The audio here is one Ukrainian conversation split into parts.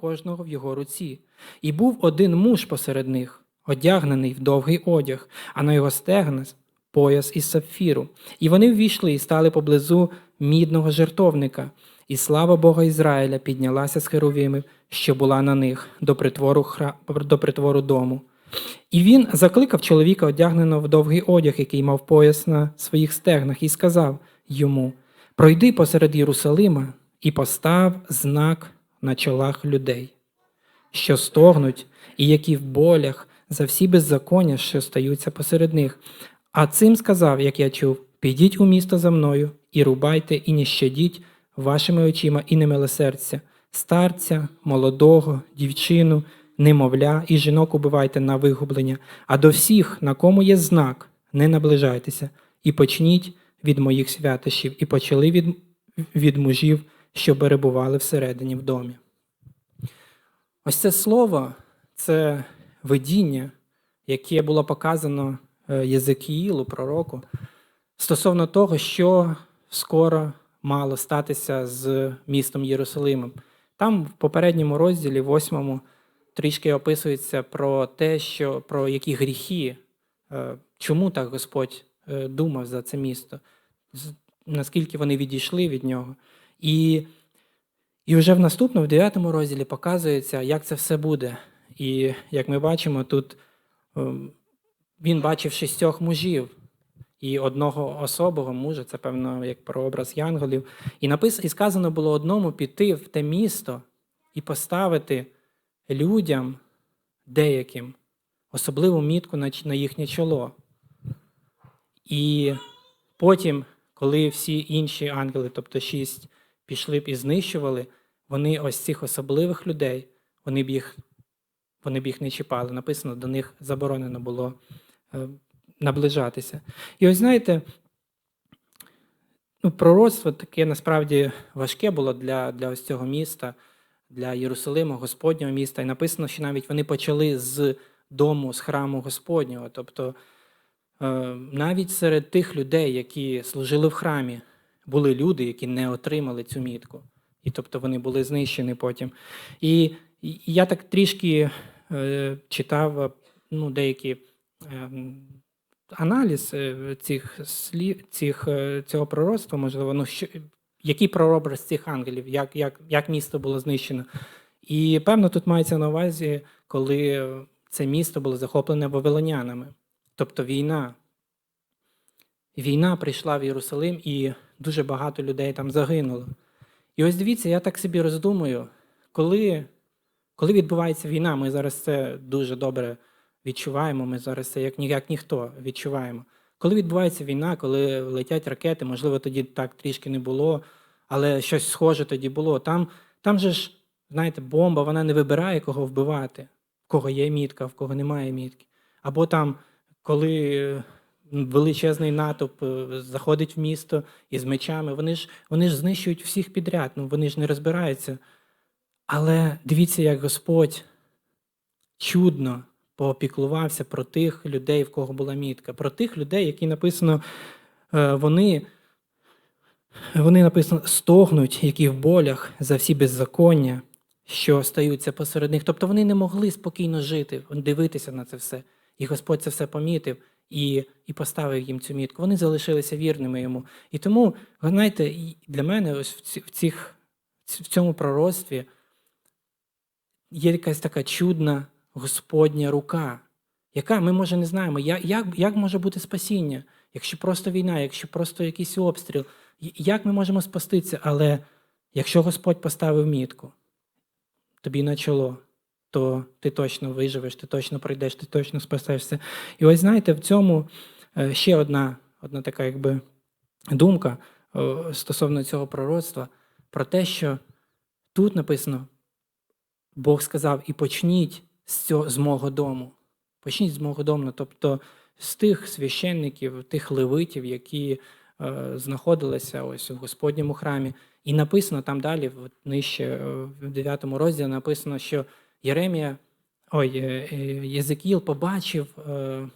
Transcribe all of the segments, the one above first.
кожного в його руці. І був один муж посеред них, одягнений в довгий одяг, а на його стегна пояс із сапфіру. І вони ввійшли і стали поблизу мідного жертовника. І слава Бога Ізраїля піднялася з херовими, що була на них, до притвору, хра... до притвору дому. І він закликав чоловіка, одягненого в довгий одяг, який мав пояс на своїх стегнах, і сказав йому: Пройди посеред Єрусалима і постав знак на чолах людей, що стогнуть, і які в болях за всі беззаконня, що стаються посеред них. А цим сказав, як я чув: підіть у місто за мною і рубайте, і не щадіть вашими очима і не милосердя, старця, молодого, дівчину, немовля і жінок убивайте на вигублення, а до всіх, на кому є знак, не наближайтеся, і почніть від моїх святощів, і почали від, від мужів, що перебували всередині в домі. Ось це слово це видіння, яке було показано е, Єзекіїлу, пророку, стосовно того, що скоро мало статися з містом Єрусалимом. Там в попередньому розділі, восьмому, трішки описується про те, що про які гріхи, е, чому так Господь е, думав за це місто, наскільки вони відійшли від нього. І, і вже в наступному, в дев'ятому розділі, показується, як це все буде. І як ми бачимо, тут ем, він бачив шістьох мужів і одного особого мужа, це певно як прообраз янголів. І напис, і сказано було одному піти в те місто і поставити людям деяким особливу мітку на їхнє чоло. І потім, коли всі інші ангели, тобто шість, пішли б і знищували, вони ось цих особливих людей, вони б їх, вони б їх не чіпали. Написано, до них заборонено було е, наближатися. І ось знаєте, ну, пророцтво таке насправді важке було для, для ось цього міста, для Єрусалима, Господнього міста. І написано, що навіть вони почали з дому, з храму Господнього. Тобто е, навіть серед тих людей, які служили в храмі, були люди, які не отримали цю мітку. І тобто вони були знищені потім. І, я так трішки е, читав е, ну, деякі е, аналіз е, цих слів, цих, е, цього пророцтва, можливо, ну, що, який прообраз цих ангелів, як, як, як місто було знищено. І певно, тут мається на увазі, коли це місто було захоплене вавилонянами, тобто війна. Війна прийшла в Єрусалим, і дуже багато людей там загинуло. І ось дивіться, я так собі роздумую, коли, коли відбувається війна, ми зараз це дуже добре відчуваємо, ми зараз це як, як ніхто відчуваємо. Коли відбувається війна, коли летять ракети, можливо, тоді так трішки не було, але щось схоже тоді було. Там, там же ж, знаєте, бомба, вона не вибирає, кого вбивати, в кого є мітка, в кого немає мітки. Або там, коли величезний натовп е, заходить в місто із мечами, вони ж, вони ж знищують всіх підряд, ну вони ж не розбираються. Але дивіться, як Господь чудно попіклувався про тих людей, в кого була мітка, про тих людей, які написано, е, вони, вони написано, стогнуть, які в болях за всі беззаконня, що стаються посеред них. Тобто вони не могли спокійно жити, дивитися на це все. І Господь це все помітив і, і поставив їм цю мітку. Вони залишилися вірними йому. І тому, ви знаєте, для мене ось в, цих, в цьому пророцтві є якась така чудна Господня рука, яка ми, може, не знаємо, як, як може бути спасіння, якщо просто війна, якщо просто якийсь обстріл, як ми можемо спастися, але якщо Господь поставив мітку тобі на чоло, то ти точно виживеш, ти точно пройдеш, ти точно спасешся. І ось знаєте, в цьому е, ще одна, одна така якби думка стосовно цього пророцтва, про те, що тут написано, Бог сказав, і почніть з, цього, з мого дому. Почніть з мого дому, тобто з тих священників, тих левитів, які е, знаходилися ось у Господньому храмі. І написано там далі, нижче е, в 9 розділі, написано, що Єремія, ой, е, е, Єзекіл побачив, е,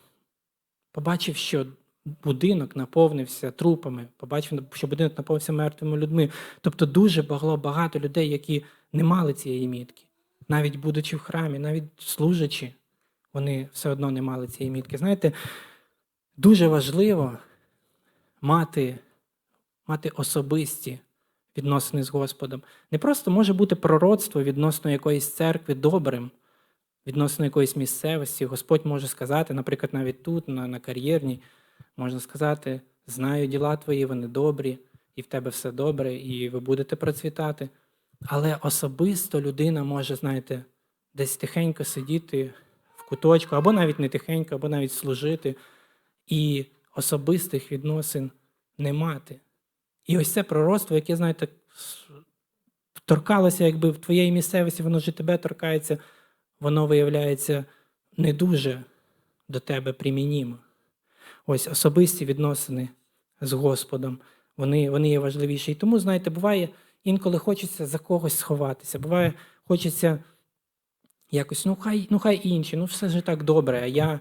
побачив, що будинок наповнився трупами, побачив, що будинок наповнився мертвими людьми. Тобто дуже багато, багато людей, які не мали цієї мітки. навіть будучи в храмі, навіть служачи, вони все одно не мали цієї мітки. Знаєте, дуже важливо мати, мати особисті відносини з Господом. Не просто може бути пророцтво відносно якоїсь церкви добрим, відносно якоїсь місцевості. Господь може сказати, наприклад, навіть тут, на, на кар'єрній, можна сказати, знаю діла твої, вони добрі, і в тебе все добре, і ви будете процвітати. Але особисто людина може, знаєте, десь тихенько сидіти в куточку, або навіть не тихенько, або навіть служити, і особистих відносин не мати. І ось це пророцтво, яке, знаєте, торкалося, якби в твоєї місцевості, воно ж тебе торкається, воно виявляється не дуже до тебе примінімо. Ось особисті відносини з Господом, вони, вони є важливіші. І тому, знаєте, буває, інколи хочеться за когось сховатися, буває, хочеться якось, ну хай, ну хай інші, ну все ж так добре, а я,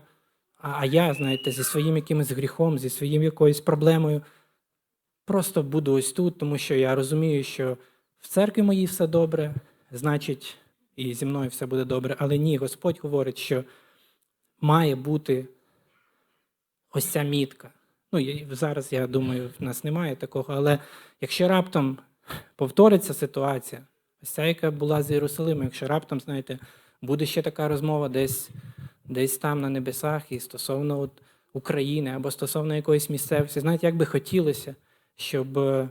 а, а я, знаєте, зі своїм якимось гріхом, зі своїм якоюсь проблемою, просто буду ось тут, тому що я розумію, що в церкві моїй все добре, значить, і зі мною все буде добре. Але ні, Господь говорить, що має бути ось ця мітка. Ну, зараз, я думаю, в нас немає такого, але якщо раптом повториться ситуація, ось ця, яка була з Єрусалимом, якщо раптом, знаєте, буде ще така розмова десь, десь там на небесах і стосовно от України або стосовно якоїсь місцевості, знаєте, як би хотілося, щоб е,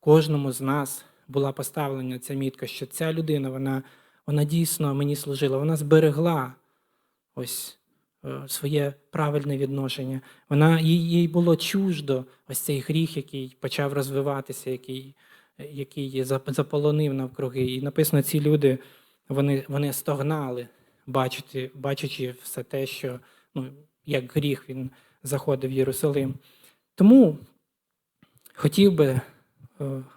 кожному з нас була поставлена ця мітка, що ця людина, вона, вона дійсно мені служила, вона зберегла ось е, своє правильне відношення. Вона їй, було чуждо ось цей гріх, який почав розвиватися, який, який заполонив навкруги. І написано, ці люди вони, вони стогнали, бачити, бачачи все те, що ну, як гріх він заходив в Єрусалим. Тому хотів би е,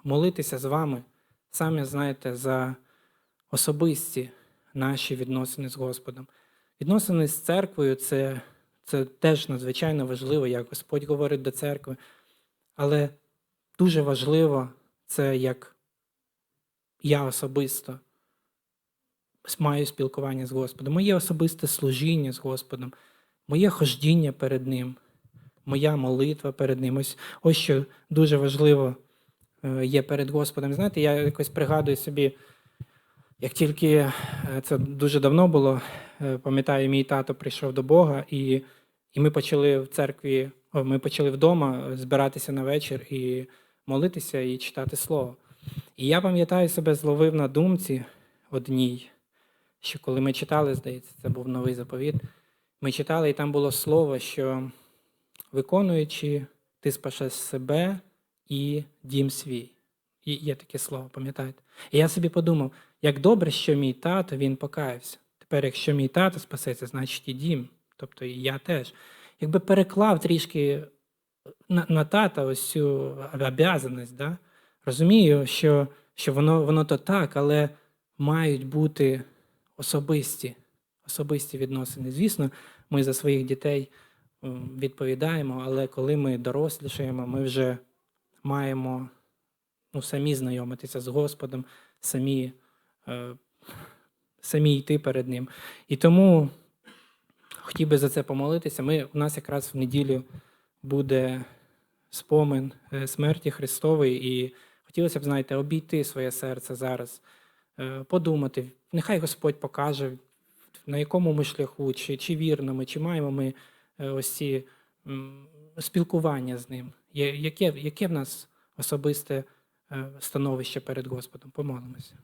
молитися з вами, саме знаєте, за особисті наші відносини з Господом. Відносини з церквою це, це теж надзвичайно важливо, як Господь говорить до церкви. Але дуже важливо це як я особисто маю спілкування з Господом, моє особисте служіння з Господом, моє хождіння перед Ним, моя молитва перед Ним. Ось, ось що дуже важливо е, є перед Господом. Знаєте, я якось пригадую собі, як тільки е, це дуже давно було, е, пам'ятаю, мій тато прийшов до Бога, і, і ми почали в церкві, ми почали вдома збиратися на вечір і молитися і читати слово. І я пам'ятаю себе зловив на думці одній, що коли ми читали, здається, це був новий заповіт. Ми читали, і там було слово, що виконуючи, ти спасеш себе і дім свій. І є таке слово, пам'ятаєте? І я собі подумав, як добре, що мій тато він покаявся. Тепер, якщо мій тато спасеться, значить і дім, тобто і я теж. Якби переклав трішки на, на тата ось цю обов'язаність, да? розумію, що, що воно, воно то так, але мають бути особисті, особисті відносини. Звісно, ми за своїх дітей відповідаємо, але коли ми дорослішаємо, ми вже маємо ну, самі знайомитися з Господом, самі, е, самі йти перед Ним. І тому хотів би за це помолитися. Ми, у нас якраз в неділю буде спомин е, смерті Христової, і хотілося б, знаєте, обійти своє серце зараз, е, подумати, нехай Господь покаже, на якому ми шляху, чи, чи вірно ми, чи маємо ми ось ці спілкування з ним, яке, яке в нас особисте е, становище перед Господом. Помолимося.